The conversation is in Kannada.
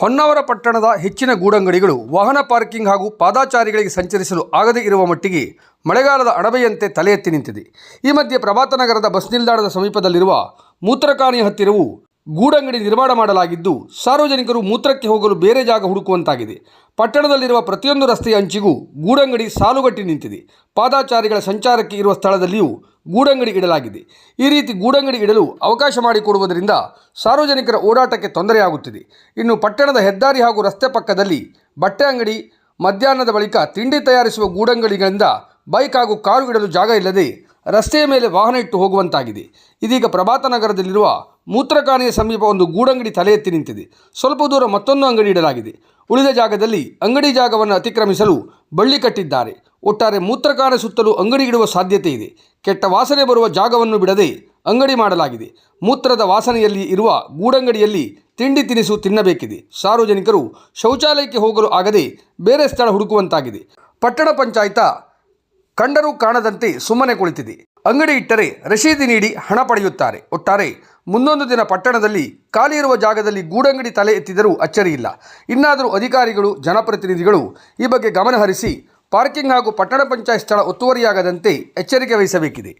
ಹೊನ್ನಾವರ ಪಟ್ಟಣದ ಹೆಚ್ಚಿನ ಗೂಡಂಗಡಿಗಳು ವಾಹನ ಪಾರ್ಕಿಂಗ್ ಹಾಗೂ ಪಾದಾಚಾರಿಗಳಿಗೆ ಸಂಚರಿಸಲು ಆಗದೇ ಇರುವ ಮಟ್ಟಿಗೆ ಮಳೆಗಾಲದ ಅಣಬೆಯಂತೆ ತಲೆ ಎತ್ತಿ ನಿಂತಿದೆ. ಈ ಮಧ್ಯೆ ಪ್ರಭಾತನಗರದ ಬಸ್ ನಿಲ್ದಾಣದ ಸಮೀಪದಲ್ಲಿರುವ ಮೂತ್ರಕಾಣಿ ಹತ್ತಿರವೂ ಗೂಡಂಗಡಿ ನಿರ್ಮಾಣ ಮಾಡಲಾಗಿದ್ದು, ಸಾರ್ವಜನಿಕರು ಮೂತ್ರಕ್ಕೆ ಹೋಗಲು ಬೇರೆ ಜಾಗ ಹುಡುಕುವಂತಾಗಿದೆ. ಪಟ್ಟಣದಲ್ಲಿರುವ ಪ್ರತಿಯೊಂದು ರಸ್ತೆಯ ಅಂಚಿಗೂ ಗೂಡಂಗಡಿ ಸಾಲುಗಟ್ಟಿ ನಿಂತಿದೆ. ಪಾದಾಚಾರಿಗಳ ಸಂಚಾರಕ್ಕೆ ಇರುವ ಸ್ಥಳದಲ್ಲಿಯೂ ಗೂಡಂಗಡಿ ಇಡಲಾಗಿದೆ. ಈ ರೀತಿ ಗೂಡಂಗಡಿ ಇಡಲು ಅವಕಾಶ ಮಾಡಿಕೊಡುವುದರಿಂದ ಸಾರ್ವಜನಿಕರ ಓಡಾಟಕ್ಕೆ ತೊಂದರೆಯಾಗುತ್ತಿದೆ. ಇನ್ನು ಪಟ್ಟಣದ ಹೆದ್ದಾರಿ ಹಾಗೂ ರಸ್ತೆ ಪಕ್ಕದಲ್ಲಿ ಬಟ್ಟೆ ಅಂಗಡಿ, ಮಧ್ಯಾಹ್ನದ ಬಳಿಕ ತಿಂಡಿ ತಯಾರಿಸುವ ಗೂಡಂಗಡಿಗಳಿಂದ ಬೈಕ್ ಹಾಗೂ ಕಾರು ಇಡಲು ಜಾಗ ಇಲ್ಲದೆ ರಸ್ತೆಯ ಮೇಲೆ ವಾಹನ ಇಟ್ಟು ಹೋಗುವಂತಾಗಿದೆ. ಇದೀಗ ಪ್ರಭಾತ ನಗರದಲ್ಲಿರುವ ಮೂತ್ರಕಾಣೆಯ ಸಮೀಪ ಒಂದು ಗೂಡಂಗಡಿ ತಲೆ ಎತ್ತಿ ನಿಂತಿದೆ. ಸ್ವಲ್ಪ ದೂರ ಮತ್ತೊಂದು ಅಂಗಡಿ ಇಡಲಾಗಿದೆ. ಉಳಿದ ಜಾಗದಲ್ಲಿ ಅಂಗಡಿ ಜಾಗವನ್ನು ಅತಿಕ್ರಮಿಸಲು ಬಳ್ಳಿ ಕಟ್ಟಿದ್ದಾರೆ. ಒಟ್ಟಾರೆ ಮೂತ್ರಕಾಣ ಸುತ್ತಲೂ ಅಂಗಡಿ ಇಡುವ ಸಾಧ್ಯತೆ ಇದೆ. ಕೆಟ್ಟ ವಾಸನೆ ಬರುವ ಜಾಗವನ್ನು ಬಿಡದೆ ಅಂಗಡಿ ಮಾಡಲಾಗಿದೆ. ಮೂತ್ರದ ವಾಸನೆಯಲ್ಲಿ ಇರುವ ಗೂಡಂಗಡಿಯಲ್ಲಿ ತಿಂಡಿ ತಿನಿಸು ತಿನ್ನಬೇಕಿದೆ. ಸಾರ್ವಜನಿಕರು ಶೌಚಾಲಯಕ್ಕೆ ಹೋಗಲು ಆಗದೆ ಬೇರೆ ಸ್ಥಳ ಹುಡುಕುವಂತಾಗಿದೆ. ಪಟ್ಟಣ ಪಂಚಾಯತ ಕಂಡರೂ ಕಾಣದಂತೆ ಸುಮ್ಮನೆ ಕುಳಿತಿದೆ. ಅಂಗಡಿ ಇಟ್ಟರೆ ರಶೀದಿ ನೀಡಿ ಹಣ ಪಡೆಯುತ್ತಾರೆ. ಒಟ್ಟಾರೆ ಮುಂದೊಂದು ದಿನ ಪಟ್ಟಣದಲ್ಲಿ ಖಾಲಿ ಇರುವ ಜಾಗದಲ್ಲಿ ಗೂಡಂಗಡಿ ತಲೆ ಎತ್ತಿದರೂ ಅಚ್ಚರಿಯಿಲ್ಲ ಇನ್ನಾದರೂ ಅಧಿಕಾರಿಗಳು, ಜನಪ್ರತಿನಿಧಿಗಳು ಈ ಬಗ್ಗೆ ಗಮನ ಹರಿಸಿ ಪಾರ್ಕಿಂಗ್ ಹಾಗೂ ಪಟ್ಟಣ ಪಂಚಾಯತ್ ಸ್ಥಳ ಒತ್ತುವರಿಯಾಗದಂತೆ ಎಚ್ಚರಿಕೆ ವಹಿಸಬೇಕಿದೆ.